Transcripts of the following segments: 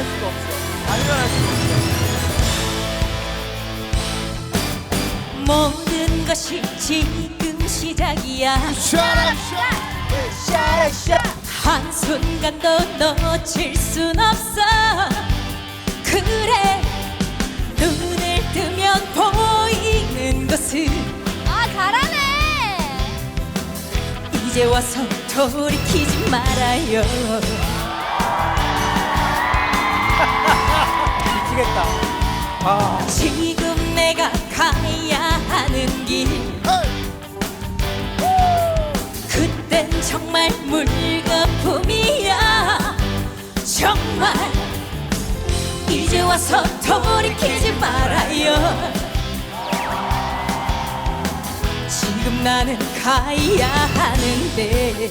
할 수가 없어. 발견할 수가 없어. 모든 것이 지금 시작이야. 한순간도 놓칠 순 없어. 그래, 눈을 뜨면 보이는 것은 아, 이제 와서 돌이키지 말아요 미치겠다. 아. 지금 내가 가야 하는 길. 그땐 정말 물거품이야. 정말. 이제 와서 돌이키지 말아요. 지금 나는 가야 하는데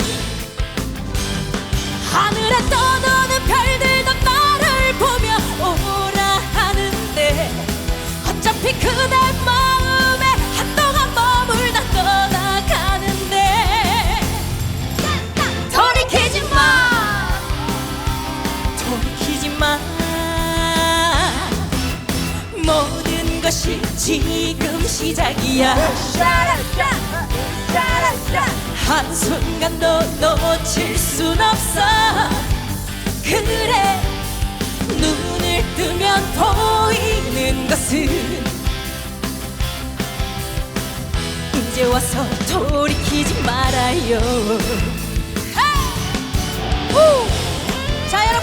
마. 모든 것이 지금 시작이야. 한순간도 놓칠 순 없어. 그래 눈을 뜨면 보이는 것은 이제 와서 돌이키지 말아요. 후!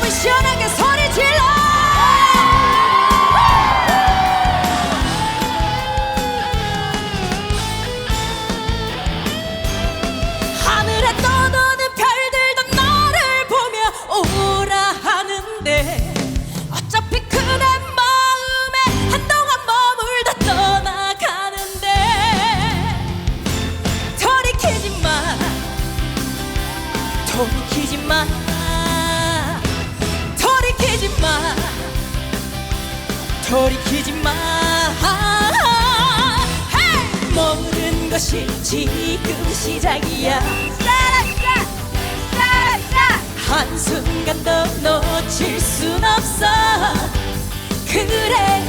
자 여러분 시원하게 소리 질러. 하늘에 떠도는 별들도 너를 보며 오라 하는데 어차피 그대 마음에 한동안 머물다 떠나가는데 돌이키지 마. 돌이키지 마 돌이키지 마. 헤이! 모든 것이 지금 시작이야. 한순간도 놓칠 순 없어. 그래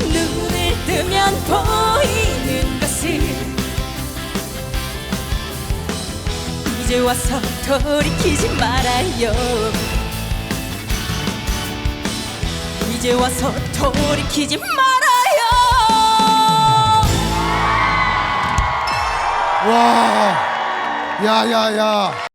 눈을 뜨면 보이는 것은 이제 와서 돌이키지 말아요 이제 와서 돌이키지 말아요. 와. 야야야